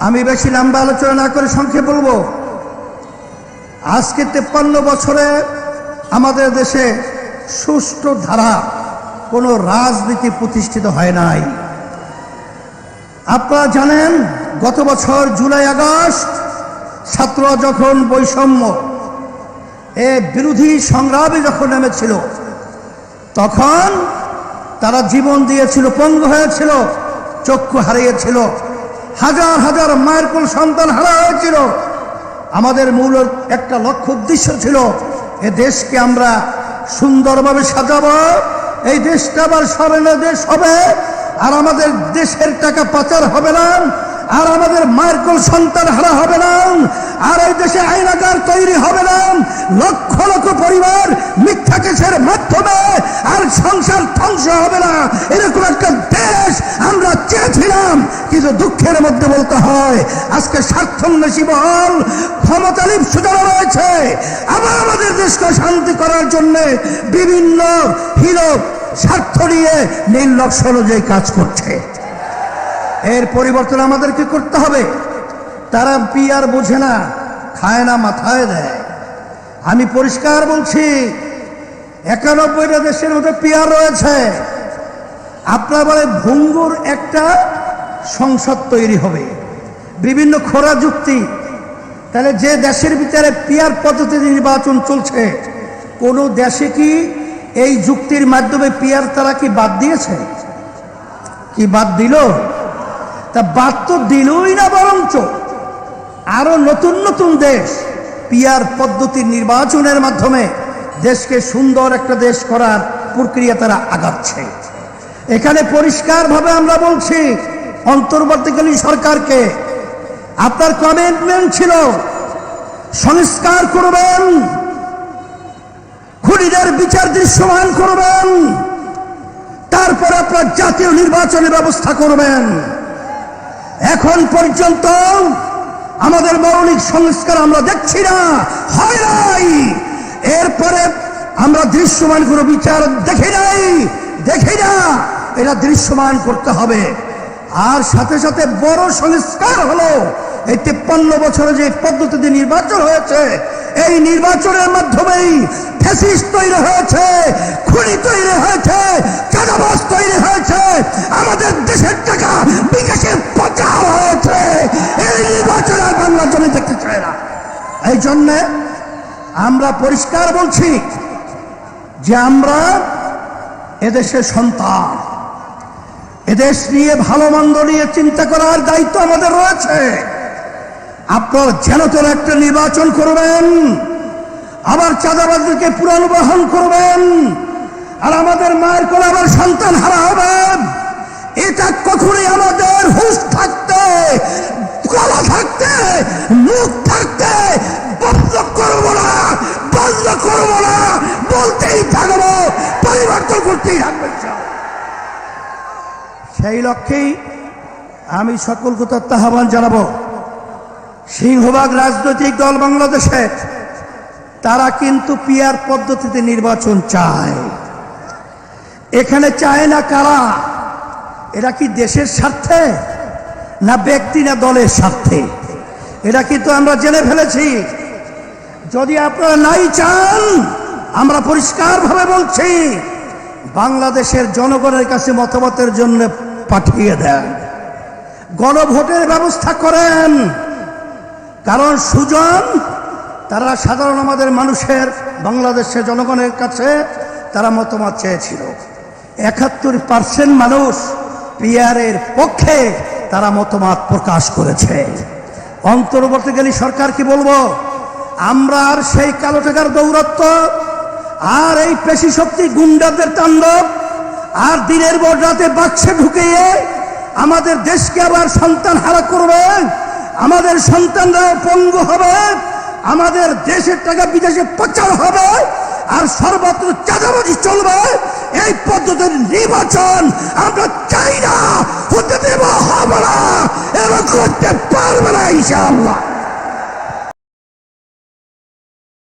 আমি বেশি লম্বা আলোচনা না করে সংক্ষেপ বলব। আজকে তেপ্পান্ন বছরে আমাদের দেশে সুষ্ঠু ধারা, কোনো রাজনীতি প্রতিষ্ঠিত হয় নাই। আপনারা জানেন, গত বছর জুলাই, আগস্ট ছাত্র যখন বৈষম্য, এ বিরোধী সংগ্রামে যখন নেমেছিল, তখন তারা জীবন দিয়েছিল, পঙ্গু হয়েছিল, চক্ষু হারিয়েছিল। হাজার হাজার মায়ের কোল সন্তান হারা হয়েছিল। আমাদের মূল একটা লক্ষ্য উদ্দেশ্য ছিল, এ দেশকে আমরা সুন্দরভাবে সাজাবো, এই দেশটা আবার স্মরণীয় দেশ হবে, আর আমাদের দেশের টাকা পাচার হবে না, আর আমাদের মায়ের কোল সন্তান হারা হবে না, আর এই দেশে আইনাগার তৈরি হবে না, লক্ষ লক্ষ পরিবার মিথ্যা কেসের মাধ্যমে আর সংসার ধ্বংস হবে না। এরকম একটা দেশ চেয়েছিলাম কিন্তু দুঃখের মধ্যে বলতে হয়। আজকে স্বার্থন্বেষী বল ক্ষমতা লিপ্সু যারা রয়েছে। আবার আমাদের দেশকে শান্তি করার জন্য বিভিন্ন হিরো স্বার্থ নিয়ে নির্লক্ষ অনুযায়ী কাজ করছে। এর পরিবর্তন আমাদেরকে করতে হবে। তারা পিয়ার বোঝে না, খায় না, মাথায় দেয়। আমি পরিষ্কার বলছি, একানব্বইটা দেশের মধ্যে পিয়ার রয়েছে। আপনার বলে ভঙ্গুর একটা সংসদ তৈরি হবে। বিভিন্ন খোরা যুক্তি। তাহলে যে দেশের ভিতরে পিয়ার পদ্ধতিতে নির্বাচন চলছে, কোনো দেশে কি এই যুক্তির মাধ্যমে পিয়ার তারা কি বাদ দিয়েছে? কি বাদ দিল? তা বাদ তো দিলই না বরঞ্চ আরও নতুন নতুন দেশ পিয়ার পদ্ধতির নির্বাচনের মাধ্যমে দেশকে সুন্দর একটা দেশ করার প্রক্রিয়া তারা আগাচ্ছে। এখানে পরিষ্কারভাবে আমরা বলছি অন্তর্বর্তীকালীন সরকারকে, আপনার কমিটমেন্ট ছিল সংস্কার করবেন, খুনিদের বিচার দৃশ্যমান করবেন, তারপর আপনার জাতীয় নির্বাচনের ব্যবস্থা করবেন। এখন পর্যন্ত আমাদের মৌলিক সংস্কার আমরা দেখছি না হয় নাই। এরপরে আমরা দৃশ্যমান কোনো বিচার দেখি নাই, দেখি এটা দৃশ্যমান করতে হবে। আর সাথে সাথে বড় সংস্কার হলো। এই তেপ্পান্ন বছরে যে পদ্ধতিতে নির্বাচন হয়েছে, এই নির্বাচনের মাধ্যমেই ফ্যাসিস তৈরি হয়েছে, খুনি তৈরি হয়েছে চাঁদাবাস তৈরি হয়েছে, আমাদের দেশের টাকা বিকাশে পচা হয়েছে। এই নির্বাচন আর বাংলা দেখতে চায় না। এই জন্যে আমরা পরিষ্কার বলছি যে আমরা এদেশের সন্তান। এদেশ নিয়ে ভালো মন্দ নিয়ে চিন্তা করার দায়িত্ব আমাদের রয়েছে। আপনার যেন তোর একটা নির্বাচন করবেন, আবার চাঁদাবাজদেরকে পুনর্বহন করবেন, আর আমাদের মায়ের কোলে আবার সন্তান হারা সেই লক্ষ্যেই আমি সকল কথা আহ্বান জানাব। সিংহভাগ রাজনৈতিক দল বাংলাদেশে, তারা কিন্তু পিয়ার পদ্ধতিতে নির্বাচন চায়। এখানে চায় না কারা? এরা কি দেশের স্বার্থে? না ব্যক্তি না দলের স্বার্থে? এটা কিন্তু আমরা জেনে ফেলেছি। যদি আপনারা নাই চান, আমরা পরিষ্কারভাবে বলছি, বাংলাদেশের জনগণের কাছে মতামতের জন্য পাঠিয়ে দেন। গণভোটের ব্যবস্থা করেন। কারণ সুজন, তারা সাধারণ আমাদের মানুষের, বাংলাদেশের জনগণের কাছে তারা মতামত চেয়েছিল। একাত্তর পার্সেন্ট মানুষ পিয়ারের পক্ষে তারা মতামত প্রকাশ করেছে। অন্তর্বর্তীকালী সরকার কি বলব? আমরা আর সেই কালো টাকার দৌরত্ব আর এই পেশি শক্তি গুন্ডাদের তাণ্ডব আর দিনের পর রাতে বাক্সে ঢুকিয়ে আমাদের দেশকে আবার সন্তান হারা করবে, আমাদের সন্তানরাও পঙ্গু হবে, আমাদের দেশের টাকা বিদেশে পাচার হবে, আর সর্বত্র চাঁদাবাজি চলবে। এই পদ্ধতির নির্বাচন আমরা চাই না, হতে দেব, হবে না এবং করতে পারবে না ইনশাআল্লাহ।